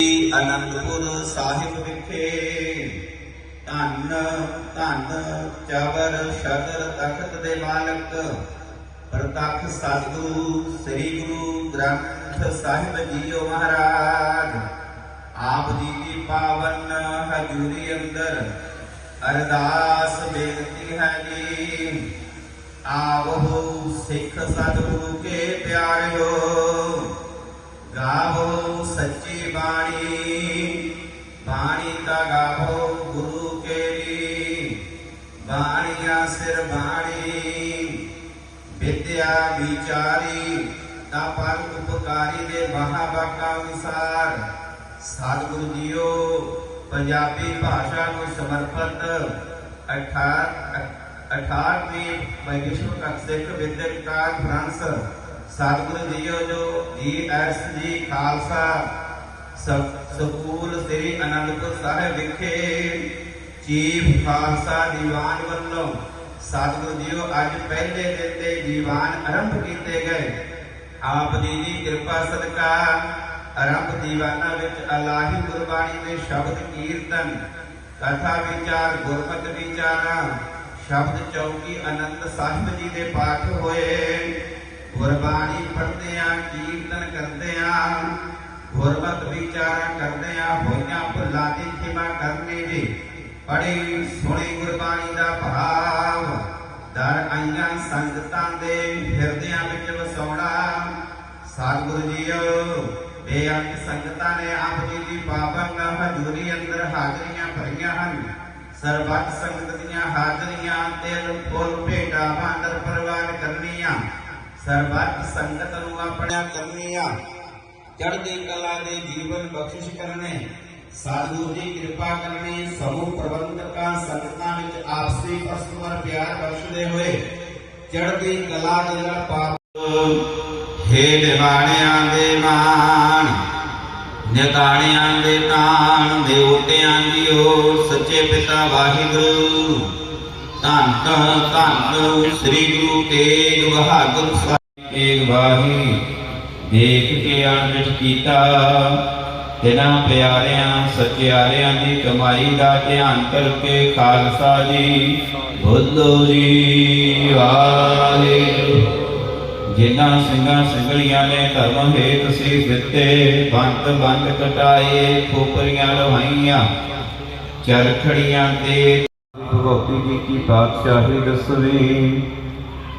ਸ੍ਰੀ ਅਨੰਦਪੁਰ ਸਾਹਿਬ ਵਿਖੇ ਧੰਨ ਧੰਨ ਚਵਰ ਸ਼ਦਰ ਤਖਤ ਦੇ ਮਾਲਕ ਪ੍ਰਤੱਖ ਸਤਿਗੁਰੂ, ਸ੍ਰੀ ਗੁਰੂ ਗ੍ਰੰਥ ਸਾਹਿਬ ਜੀਓ ਮਹਾਰਾਜ, ਆਪ ਜੀ ਦੀ ਪਾਵਨ ਹਜ਼ੂਰੀ ਅੰਦਰ ਅਰਦਾਸ ਬੇਨਤੀ ਹੈ ਜੀ, ਆਵੋ ਸਿੱਖ ਸਤਿਗੁਰੂ ਕੇ ਪਿਆਰਿਓ, ਗਾਵੋ ਸੱਚੀ ਬਾਣੀ ਬਾਣੀ ਦਾ ਗਾਵੋ ਗੁਰੂ ਕੇਰੀ। ਬਾਣੀਆਂ ਸਿਰ ਬਾਣੀ, ਵਿਦਿਆ ਵਿਚਾਰੀ, ਤਾਂ ਪਰ ਉਪਕਾਰੀ ਦੇ ਮਹਾਵਾਕਾਂ ਅਨੁਸਾਰ। ਸਤਿਗੁਰੂ ਜੀਓ, ਪੰਜਾਬੀ ਭਾਸ਼ਾ ਨੂੰ ਸਮਰਪਿਤ 18ਵੀਂ ਵਿਸ਼ਵ ਸਿੱਖ ਵਿਦਿਅਕ ਕਾਨਫਰੰਸ। ਸਤਿਗੁਰੂ ਜੀਓ ਜੋ ਜੀਐਸ ਜੀ ਖਾਲਸਾ ਸਕੂਲ ਸ੍ਰੀ ਅਨੰਦਪੁਰ ਸਾਹਿਬ ਵਿਖੇ ਚੀਫ ਖਾਲਸਾ ਦੀਵਾਨ ਵੱਲੋਂ ਸਤਿਗੁਰੂ ਜੀਓ ਅੱਜ ਪਹਿਲੇ ਦਿਨ ਦੇ ਦੀਵਾਨ ਆਰੰਭ ਕੀਤੇ ਗਏ। ਆਪ ਜੀ ਦੀ ਕਿਰਪਾ ਸਦਕਾ ਆਰੰਭ ਦੀਵਾਨਾਂ ਵਿੱਚ ਅਲਾਹੀ ਗੁਰਬਾਣੀ ਦੇ ਸ਼ਬਦ ਕੀਰਤਨ, ਕਥਾ ਵਿਚਾਰ, ਗੁਰਮਤਿ ਵਿਚਾਰਾਂ, ਸ਼ਬਦ ਚੌਕੀ ਅਨੰਦ ਸਾਹਿਬ ਜੀ ਦੇ ਪਾਠ ਹੋਏ। ਗੁਰਬਾਣੀ ਪੜ੍ਹਦੇ ਵਿਚਾਰਾਂ ਕਰਦੇ ਹੋਈਆਂ ਭੁੱਲਾਂ ਦੀ ਖਿਮਾ ਕਰਨੀ ਜੀ। ਬੜੀ ਸੋਹਣੀ ਗੁਰਬਾਣੀ ਦਾ ਭਾਵ। ਦਰ ਆਈਆਂ ਸੰਗਤਾਂ ਦੇ ਹਿਰਦਿਆਂ ਵਿੱਚ ਵਸਾਉਣਾ। ਸਤਿਗੁਰੂ ਜੀਓ, ਬੇਅੰਤ ਸੰਗਤਾਂ ਨੇ ਆਪ ਜੀ ਦੀ ਪਾਵਨ ਹਜ਼ੂਰੀ ਅੰਦਰ ਹਾਜ਼ਰੀਆਂ ਭਰੀਆਂ ਹਨ। ਸਰਬੱਤ ਸੰਗਤ ਦੀਆਂ ਹਾਜ਼ਰੀਆਂ ਤਿਲ ਫੁੱਲ ਭੇਟਾ ਬਾਂਦਰ ਪ੍ਰਵਾਨ ਕਰਨੀਆਂ। ਸਰਬੱਤ ਸੰਗਤ ਨੂੰ ਆਪਣਾ ਕਰਨੀਆਂ। ਚੜ੍ਹਦੀ ਕਲਾ ਦੇ ਜੀਵਨ ਬਖਸ਼ਿਸ਼ ਕਰਨੇ, ਸਾਧੂ ਜੀ ਕਿਰਪਾ ਕਰਨੀ, ਸਮੂਹ ਪ੍ਰਬੰਧਕਾਂ ਸੰਗਤਾਂ ਵਿੱਚ ਆਪਸੀ ਪਰਸਪਰ ਪਿਆਰ ਬਖਸ਼ਦੇ ਹੋਏ ਚੜ੍ਹਦੀ ਕਲਾ ਦੇ ਪਾਪ ਹੇ ਦਿਵਾਣਿਆਂ ਦੇ ਮਾਣ, ਨਿਤਾਣਿਆਂ ਦੇ ਤਾਣ ਦੇਵਤਿਆਂ ਜੀਓ ਸੱਚੇ ਪਿਤਾ ਵਾਹਿਗੁਰੂ। ਧੰਨ ਧੰਨ ਸ੍ਰੀ ਗੁਰੂ ਤੇਗ ਬਹਾਦਰ ਸਾਹਿਬ ਤੇਗ ਵਾਹੀ। ਦੇਖ ਕੇ ਅੰਮ੍ਰਿਤ ਕੀਤਾ। ਤਿਨਾਂ ਪਿਆਰਿਆਂ ਸਚਿਆਰਿਆਂ ਦੀ ਕਮਾਈ ਦਾ ਧਿਆਨ ਕਰਕੇ ਖਾਲਸਾ ਜੀ, ਬੋਲੋ ਜੀ, ਵਾਹਿਗੁਰੂ। ਜਿਨ੍ਹਾਂ ਸਿੰਘਾਂ ਸਿੰਘਲੀਆਂ ਨੇ ਧਰਮ ਹੇਤ ਸੀ ਦਿੱਤੇ ਬੰਦ ਬੰਦ ਕਟਾਏ, ਖੋਪਰੀਆਂ ਲਵਾਈਆਂ, ਚਰਖੜੀਆਂ ਤੇ ਭਗਵਤੀ ਜੀ ਕੀ ਪਾਤਸ਼ਾਹੀ ਦਸਵੀਂ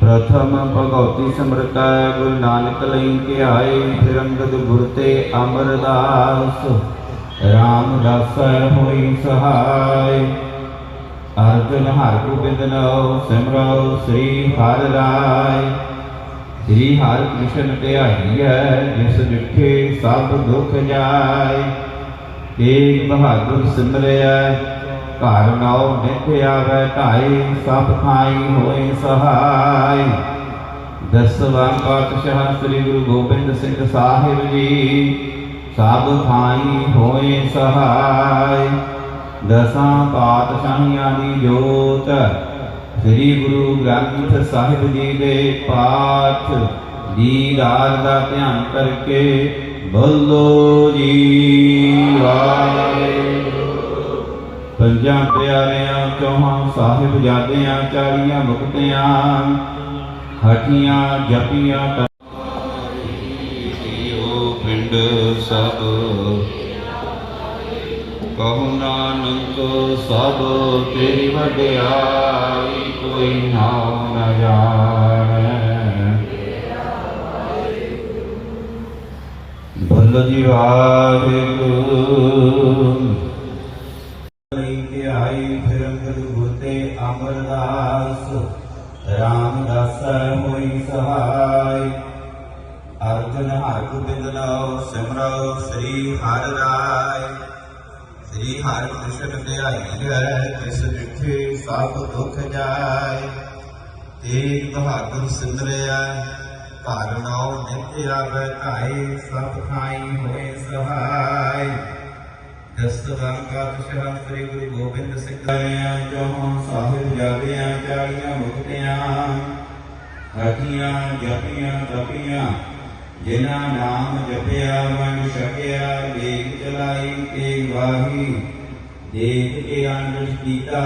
ਪ੍ਰਥਮ ਭਗਵਤੀ ਸਮਰਤਾ ਗੁਰੂ ਨਾਨਕ ਲਈ ਕੇ ਆਏ ਫਿਰ ਅੰਗਦ ਗੁਰ ਤੇ ਅਮਰਦਾਸ। ਰਾਮਦਾਸ ਹੋਈ ਸਹਾਇ ਅਰਜਨ ਹਰ ਗੋਬਿੰਦ ਨੋ ਸਿਮਰੋ ਸ੍ਰੀ ਹਰਿ ਰਾਇ ਸ੍ਰੀ ਹਰਿ ਕ੍ਰਿਸ਼ਨ ਧਿਆਈਐ ਜਿਸ ਜਿਠੇ ਸਭ ਦੁਖ ਜਾਏ। ਤੇਗ ਬਹਾਦਰ ਸਿਮਰਿਐ ਘਰ ਨਾਉ ਨਿਤ ਆਵੈ ਢਾਈ, ਸਭ ਥਾਈ ਹੋਏ ਸਹਾਈ। ਦਸਵਾਂ ਪਾਤਸ਼ਾਹ ਸ੍ਰੀ ਗੁਰੂ ਗੋਬਿੰਦ ਸਿੰਘ ਸਾਹਿਬ ਜੀ, ਸਭ ਥਾਈ ਹੋਏ ਸਹਾਈ। ਦਸਾਂ ਪਾਤਸ਼ਾਹੀਆਂ ਦੀ ਜੋਤ, ਸ੍ਰੀ ਗੁਰੂ ਗ੍ਰੰਥ ਸਾਹਿਬ ਜੀ ਦੇ ਪਾਠ। ਦੀਦਾਰ ਦਾ ਧਿਆਨ ਕਰਕੇ ਬੋਲੋ ਜੀ, ਵਾਹਿਗੁਰੂ। ਪੰਜਾਂ ਪਿਆਰਿਆਂ, ਚੌਹਾਂ ਸਾਹਿਬ ਜਾਦਿਆਂ ਚਾਲੀਆਂ ਮੁਕਤਿਆਂ ਹਟੀਆਂ ਜਪੀਆਂ ਤੀਓ ਪਿੰਡ ਸਭ। ਕਹੂ ਨਾਨਕ ਸਭ, ਤੇਰੀ ਵਡਿਆਈ ਕੋਈ ਨਾਮ ਨ ਜਾਣੈ। ਬੋਲੋ ਜੀ ਵਾਹਿਗੁਰੂ। ਕ੍ਰਿਸ਼ਨ ਹੈ ਜਿਸ ਵਿਖੇ ਸਭ ਦੁਖ ਜਾਏ ਤੇਗ ਬਹਾਦਰ ਸਿੰਦਰਿਆ ਘਰ ਨਿਤ ਆਵੇ ਢਾਈ ਸਭ ਖਾਈ ਹੋਏ ਸਹਾਈ ਦਸਤਾਂ ਪਾਤਸ਼ਾਹ ਸ੍ਰੀ ਗੁਰੂ ਗੋਬਿੰਦ ਸਿੰਘ ਜੀ ਜੋ ਸਾਹਿਬ ਜਾਦਿਆਂ ਚਾਲੀਆਂ ਮੁਕਤਿਆਂ ਹਠੀਆਂ ਜਪੀਆਂ ਤਪੀਆਂ ਜਿਨਾ ਨਾਮ ਜਪਿਆ ਮਨ ਛਕਿਆ ਵੇਗ ਚਲਾਈ ਤੇ ਵਾਹੀ ਦੇਖ ਕੇ ਅੰਡਸ ਕੀਤਾ।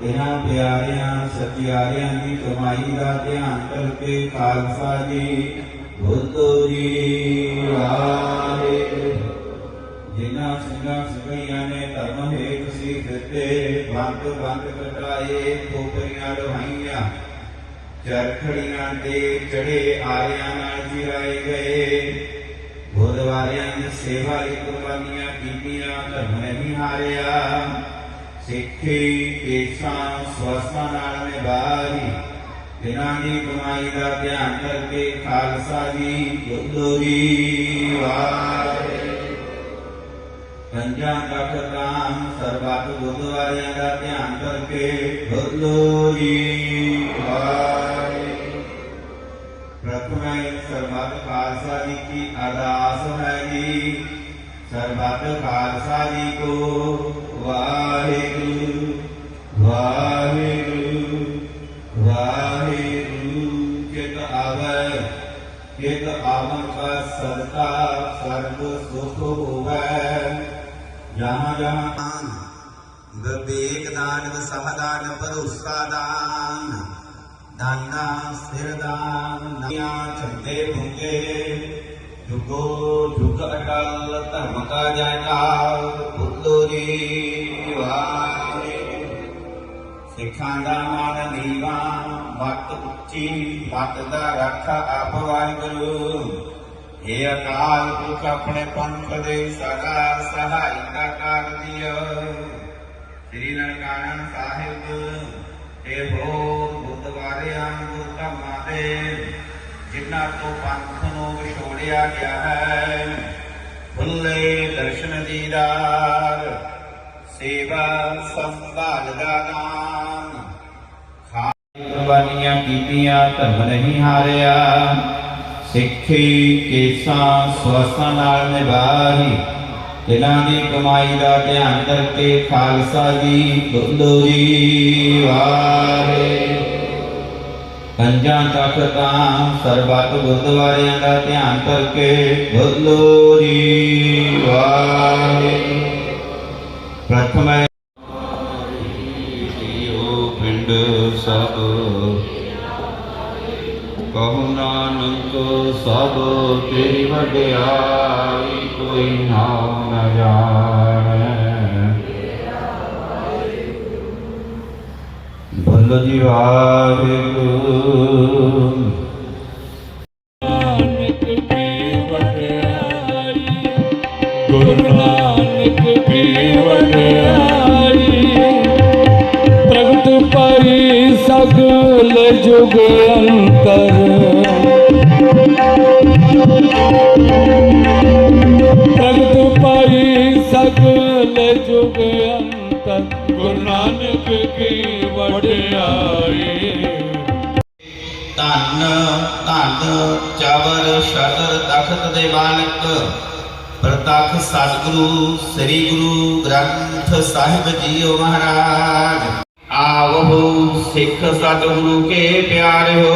ਤਿਨਾ ਪਿਆਰਿਆਂ, ਸਤਿਆਰਿਆਂ ਦੀ ਕਮਾਈ ਦਾ ਧਿਆਨ ਕਰਕੇ ਖਾਲਸਾ ਜੀ, ਬੁੱਧੋ ਜੀ ਜਿਨ੍ਹਾਂ ਸਿੰਘਾਂ ਸਿੰਘੀਆਂ ਨੇ ਧਰਮ ਹੇਤ ਸੀ ਦਿੱਤੇ, ਬੰਦ ਬੰਦ ਕਟਾਏ, ਖੋਪਰੀਆਂ ਲੋਹਾਈਆਂ ਚਰਖੜੀਆਂ ਤੇ ਚੜੇ ਆਰਿਆਂ ਨਾਲ ਜਿਰਾਏ ਗਏ। ਗੁਰਦੁਆਰਿਆਂ ਦੀ ਸੇਵਾ ਲਈ ਕੁਰਬਾਨੀਆਂ ਕੀਤੀਆਂ, ਧਰਮ ਨਹੀਂ ਹਾਰਿਆ। ਸਿੱਖੀ ਕੇਸਾਂ ਸਵਸਾਂ ਨਾਲ ਨਿਭਾਈ ਦਿਨਾਂ ਦੀ ਕਮਾਈ ਦਾ ਧਿਆਨ ਕਰਕੇ ਖਾਲਸਾ ਜੀ ਬੁੱਧੋ ਵਾਹਿਗੁਰੂ ਪੰਜਾਂ ਤਖਤਾਂ ਸਰਬੱਤ ਗੁਰਦੁਆਰਿਆਂ ਦਾ ਧਿਆਨ ਕਰਕੇ ਬੋਲੋ ਵਾਹਿਗੁਰੂ ਪ੍ਰਥਮੇ ਸਰਬੱਤ ਖਾਲਸਾ ਜੀ ਕੀ ਅਰਦਾਸ ਹੈ ਜੀ ਸਰਬੱਤ ਖਾਲਸਾ ਜੀ ਕੋ ਵਾਹਿਗੁਰੂ ਵਾਹਿਗੁਰੂ ਵਾਹਿਗੁਰੂ ਚਿਤ ਆਵੈ ਕਿਤ ਆਵਨ ਕਾ ਸਦਕਾ ਸਰਬ ਸੁਖ ਹੋਵੈ ਜਹਾਂ ਜਹਾਂ ਵਿਵੇਕ ਦਾਨਾ ਸਿਰ ਨਿਆ ਚੰਦੇ ਭੁੰਗੇ ਜੁਗੋ ਜੁਗ ਅਟਲ ਧਰਮ ਕਾ ਜੈਕਾਰ, ਬੁੱਧੋ ਜੀ ਵਾਹਿਗੁਰੂ ਸਿੱਖਾਂ ਦਾ ਮਾਨ ਨੀਵਾ, ਮਤ ਉੱਚੀ, ਮਤ ਦਾ ਰੱਖਾ ਆਪ ਵਾਹਿਗੁਰੂ। ਇਹ ਅਕਾਲ ਪੁਰਖ ਆਪਣੇ ਪੰਥ ਦੇ ਸਦਾ ਸਹਾਇਤਾ ਕਰ ਦਿਓ। ਸ੍ਰੀ ਨਨਕਾਨਨ ਸਾਹਿਬ ਤੇ ਹੋਰ ਗੁਰਦੁਆਰਿਆਂ ਗੁਰਧਾਮਾਂ ਦੇ ਜਿਨ੍ਹਾਂ ਤੋਂ ਪੰਥ ਨੂੰ ਵਿਛੋੜਿਆ ਗਿਆ ਹੈ। ਖੁੱਲੇ ਦਰਸ਼ਨ ਦੀਦਾਰ ਸੇਵਾ ਸੰਭਾਲ ਦਾ ਨਾਮ ਖਾ ਕੁਰਬਾਨੀਆਂ ਕੀਤੀਆਂ, ਧਰਮ ਨਹੀਂ ਹਾਰਿਆ। ਸਿੱਖੀ ਕੇਸਾਂ ਸਵਸਾਂ ਨਾਲ ਨਿਭਾਈ। ਦਿਲਾਂ ਦੀ ਕਮਾਈ ਦਾ ਧਿਆਨ ਕਰਕੇ ਖਾਲਸਾ ਜੀ ਬੁੱਧੋ ਜੀ ਵਾਹਿਗੁਰੂ ਪੰਜਾਂ ਤਖਤਾਂ ਸਰਬੱਤ ਗੁਰਦੁਆਰਿਆਂ ਦਾ ਧਿਆਨ ਕਰਕੇ ਬੋਲੋ ਜੀ ਵਾਹਿਗੁਰੂ। ਪ੍ਰਥਮੇ ਜੀਓ ਪਿੰਡ ਸਭ, ਕਹੋ ਨਾਨਕ ਸਭ, ਤੇਰੀ ਵਡਿਆਈ ਕੋਈ ਨਾਮ ਨ ਜਾਣੈ। ਬੋਲੋ ਜੀ ਵਾਹਿਗੁਰੂ। ਸਗਲ ਜੁਗ ਅੰਤਰ ਪ੍ਰਗਟ ਪਾਈ ਸਗਲ ਜੁਗ ਅੰਤਰ ਗੁਰੂ ਨਾਨਕ ਵਡਿਆਈ ਧੰਨ ਧੰਨ, ਚਵਰ, ਸ਼ਤਰ ਤਖਤ ਦੇ ਮਾਲਕ, ਪ੍ਰਤੱਖ ਸਤਿਗੁਰੂ, ਸ੍ਰੀ ਗੁਰੂ ਗ੍ਰੰਥ ਸਾਹਿਬ ਜੀਓ ਮਹਾਰਾਜ। ਆਵੋ ਸਿੱਖ ਸਤਿਗੁਰੂ ਕੇ ਪਿਆਰਿਓ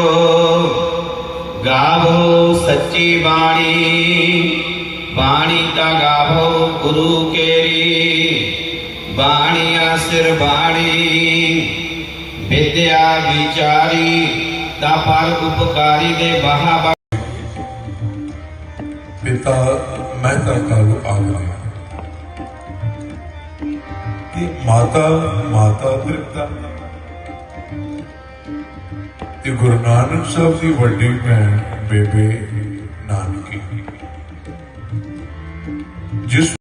ਗਾਵੋ ਸੱਚੀ ਬਾਣੀ ਬਾਣੀ ਤਾਂ ਗਾਵੋ ਗੁਰੂ ਕੇਰੀ ਬਾਣੀਆ ਸਿਰ ਬਾਣੀ, ਵਿਦਿਆ ਵਿਚਾਰੀ ਦਾ ਪਰ ਉਪਕਾਰੀ ਦੇ ਬਹਾ ਪਿਤਾ ਮਹਿਤਾ ਕਾਲ ਆ ਕਿ ਮਾਤਾ ਮਾਤਾ ਤ੍ਰਿਪਤਾ ਤੇ ਗੁਰੂ ਨਾਨਕ ਸਾਹਿਬ ਦੀ ਵੱਡੀ ਭੈਣ ਬੇਬੇ ਨਾਨਕੀ। ਜਿਸ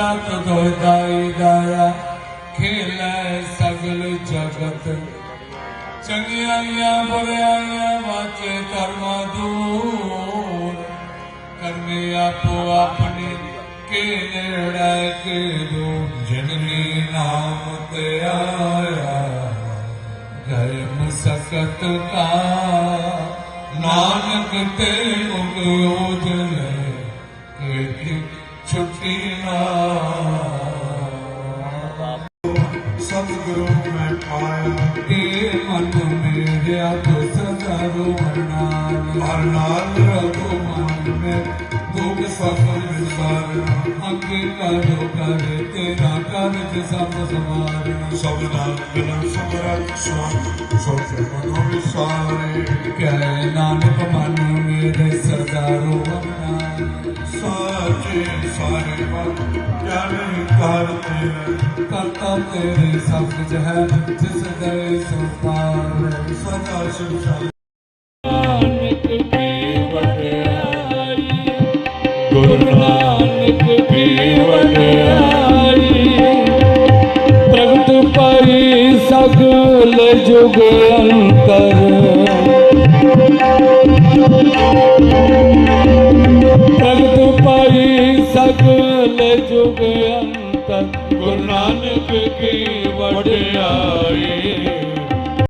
ਦਿਲ ਸਨਾਤ ਦੋਇ ਦਾਈ ਦਾਇਆ, ਖੇਲੇ ਚੰਗਿਆਈਆਂ ਬੁਰਾਈਆਂ ਵਾਚੇ ਧਰਮ ਦੂਰ। ਕਰਮੇ ਆਪੋ ਆਪਣੇ ਕੇ ਨੇੜੇ ਕੇ ਦੋ ਜਨਨੀ ਨਾਮ ਤੇ ਆਇਆ ਗਏ ਮਸਕਤ ਕਾ ਨਾਨਕ ਤੇ ਉਗੋਜਨ ਕਿ ਛੁੱਟੀ ਨਾ ਸਤਿਗੁਰੂ ਮੈਂ ਪਾਇਆ ਇਹ ਮਨ ਮੇਰਿਆ ਤੋ ਸਦਾ ਰੋਣਾ ਹਰ ਨਾਲ ਰਘੂ ਮਨ ਮੈਂ ਦੁਖ ਸਫਲ ਵਿਸਾਰ ਅੱਗੇ ਕਰੋ ਕਰ ਤੇਰਾ ਕਾਰਜ ਸਭ ਸਮਾਰ ਸਭ ਨਾਲ ਬਿਨਾਂ ਸਮਰਤ ਸਵਾਮ ਸੋਚ ਮਨੋ ਵਿਸਾਰੇ ਕਹਿ ਨਾਨਕ ਮਨ ਮੇਰੇ ਸਦਾ ਰੋਣਾ ਸਾਚੇ ਸਾਰੇ ਮਨ ਜਾਣੇ ਕਰਤੇ ਕਰਤਾ ਤੇਰੇ ਸਭ ਕੁਝ ਹੈ ਜਿਸ ਦੇ ਸੰਸਾਰ ਸਦਾ ਸੰਸਾਰ। ਨਾਨਕ ਕੀ ਵਡਿਆਈ ਗੁਰੂ ਨਾਨਕ ਕੀ ਵਡਿਆਈ ਪ੍ਰਗਟ ਪਾਈ ਸਗਲ ਜੁਗ ਅੰਤਰ ਜੁਗ ਗੁਰੂ ਨਾਨਕ ਕੀ ਵਡਿਆਈ।